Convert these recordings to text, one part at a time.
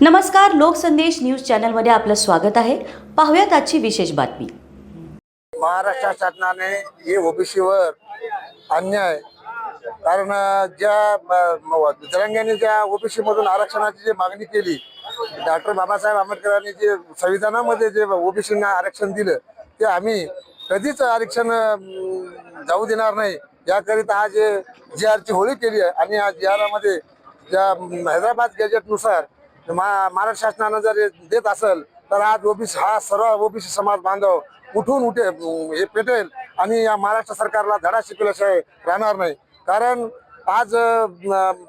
नमस्कार लोकसंदेश न्यूज चॅनलमध्ये आपलं स्वागत आहे. पाहूयात आजची विशेष बातमी. महाराष्ट्र शासनाने हे ओबीसीवर अन्याय कारण ज्या जरंग्याने ज्या ओबीसी मधून आरक्षणाची जी मागणी केली डॉक्टर बाबासाहेब आंबेडकरांनी जे संविधानामध्ये जे ओबीसींना आरक्षण दिलं ते आम्ही कधीच आरक्षण जाऊ देणार नाही. याकरिता आज जी आरची होळी केली आहे आणि या जी मध्ये ज्या हैदराबाद गॅजेटनुसार महाराष्ट्र शासनानं जर देत असेल तर आज ओबीसी हा सर्व ओबीसी समाज बांधव उठून उठे हे पेटेल आणि या महाराष्ट्र सरकारला धडा शिकवल्याशिवाय राहणार नाही. कारण आज अं,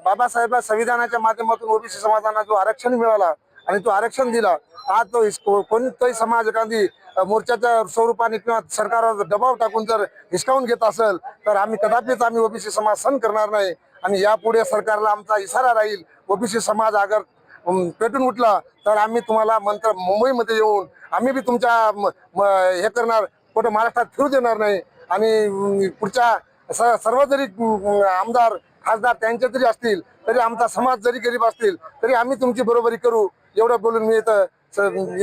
बाबासाहेब संविधानाच्या माध्यमातून ओबीसी समाजांना जो आरक्षण मिळाला आणि तो आरक्षण दिला आज तो कोणताही समाज एखादी मोर्चाच्या स्वरूपाने किंवा सरकारवर दबाव टाकून जर हिसकावून घेत असेल तर आम्ही कदापिच आम्ही ओबीसी समाज सण करणार नाही आणि यापुढे सरकारला आमचा इशारा राहील ओबीसी समाज अगर पेटून उठला तर आम्ही तुम्हाला मंत्र मुंबईमध्ये येऊन आम्ही बी तुमच्या म- हे करणार कुठं महाराष्ट्रात फिरू देणार नाही. आणि पुढच्या स- सर्व जरी आमदार खासदार त्यांच्या जरी असतील तरी आमचा समाज जरी गरीब असतील तरी आम्ही तुमची बरोबरी करू. एवढं बोलून मी इथं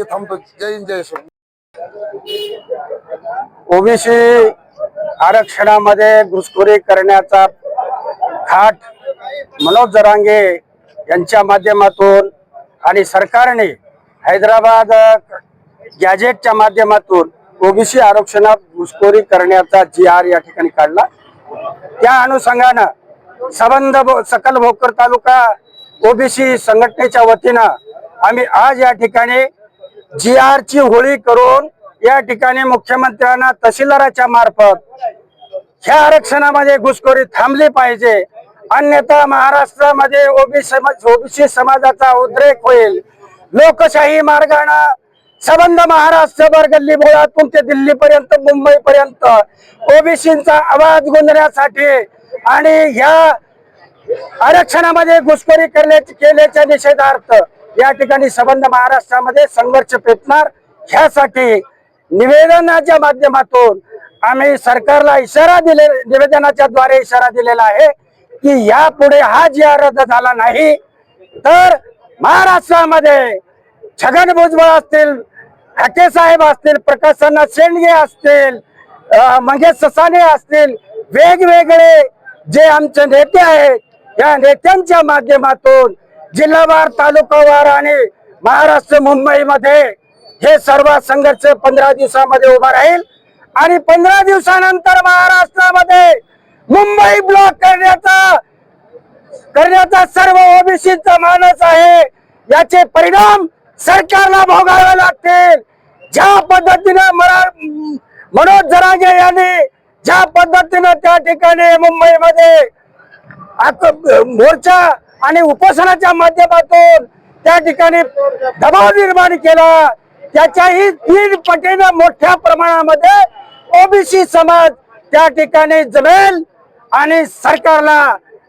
थांबतो. जय हिंद जय श्री ओबीसी आरक्षणामध्ये घुसखोरी करण्याचा खाट मनोज जरांगे यांच्या माध्यमातून आणि सरकारने हैदराबाद गॅजेटच्या माध्यमातून ओबीसी आरक्षणात घुसखोरी करण्याचा जी आर या ठिकाणी काढला. त्या अनुषंगानं संबंध भो- सकल भोकर तालुका ओबीसी संघटनेच्या वतीनं आम्ही आज या ठिकाणी जी आर ची होळी करून या ठिकाणी मुख्यमंत्र्यांना तहसीलदाराच्या मार्फत ह्या आरक्षणामध्ये घुसखोरी थांबली पाहिजे. अन्यथा महाराष्ट्रामध्ये ओबीसी ओबीसी समाजाचा उद्रेक होईल. लोकशाही मार्गानं संबंध महाराष्ट्रभर गल्ली बोळातून ते दिल्लीपर्यंत मुंबईपर्यंत ओबीसींचा आवाज गुंजण्यासाठी आणि ह्या आरक्षणामध्ये घुसखोरी करण्याची केल्याच्या निषेधार्थ या ठिकाणी संबंध महाराष्ट्रामध्ये संघर्ष पेटणार. ह्यासाठी निवेदनाच्या माध्यमातून आम्ही सरकारला इशारा दिले निवेदनाच्या द्वारे इशारा दिलेला आहे. की यापुढे हा जी रद्द झाला नाही तर महाराष्ट्रामध्ये छगन भुजबळ असतील हाके साहेब असतील प्रकाशना शेंडगे असतील मंगेश ससाने असतील वेगवेगळे जे आमचे नेते आहेत या नेत्यांच्या माध्यमातून जिल्हावार तालुकावार आणि महाराष्ट्र मुंबईमध्ये हे सर्व संघर्ष पंधरा दिवसामध्ये उभा राहील. आणि पंधरा दिवसानंतर महाराष्ट्रामध्ये मुंबई ब्लॉक करण्याचा करण्याचा सर्व ओबीसीचा मानस आहे. याचे परिणाम सरकारला भोगावे लागतील. ज्या पद्धतीने मनोज जरांगे यांनी ज्या पद्धतीने त्या ठिकाणी मुंबईमध्ये मोर्चा आणि उपोषणाच्या माध्यमातून त्या ठिकाणी दबाव निर्माण केला त्याच्याही तीन पटीनं मोठ्या प्रमाणामध्ये ओबीसी समाज त्या ठिकाणी जमेल आणि सरकारला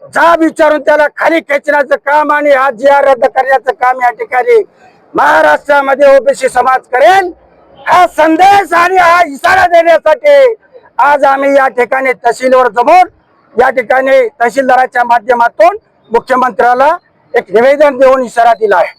जाब विचारून त्याला खाली खेचण्याचं काम आणि हा जी आर रद्द करण्याचं काम या ठिकाणी महाराष्ट्रामध्ये ओबीसी समाज करेल. हा संदेश आणि हा इशारा देण्यासाठी आज आम्ही या ठिकाणी तहसीलवर जमून या ठिकाणी तहसीलदाराच्या माध्यमातून मुख्यमंत्र्याला एक निवेदन देऊन इशारा दिला आहे.